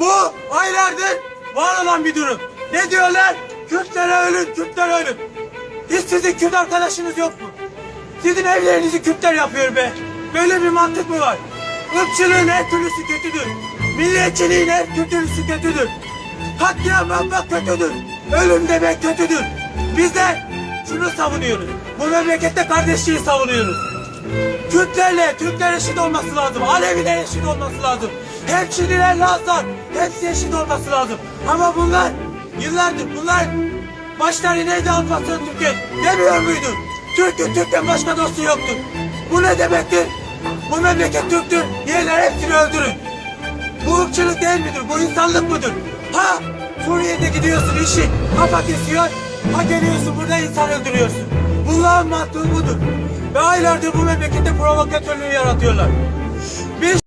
Bu aylardır var olan bir durum. Ne diyorlar? Kürtlere ölün, Kürtlere ölün. Hiç sizin Kürt arkadaşınız yok mu? Sizin evlerinizi Kürtler yapıyor be. Böyle bir mantık mı var? Irkçılığın her türlüsü kötüdür. Milliyetçiliğin her türlüsü kötüdür. Katliam yapmak kötüdür. Ölüm demek kötüdür. Bizler şunu savunuyoruz. Bu memlekette kardeşliği savunuyoruz. Kürtlerle Türkler eşit olması lazım. Aleviler eşit olması lazım. Hem Çinliler, Lazlar hepsi eşit olması lazım. Ama bunlar yıllardır bunlar başları neydi Alparslan Türkiye demiyor muydu? Türk'ün Türk'ten başka dostu yoktur. Bu ne demektir? Bu memleket Türk'tür. Diğerler hepsini öldürün. Bu ırkçılık değil midir? Bu insanlık mıdır? Ha? Suriye'de gidiyorsun işi. Kafa kesiyor. Ha geliyorsun burada insan öldürüyorsun. Bunlar mahdubudur. Ve aylardır bu memlekette provokatörlüğü yaratıyorlar. Biz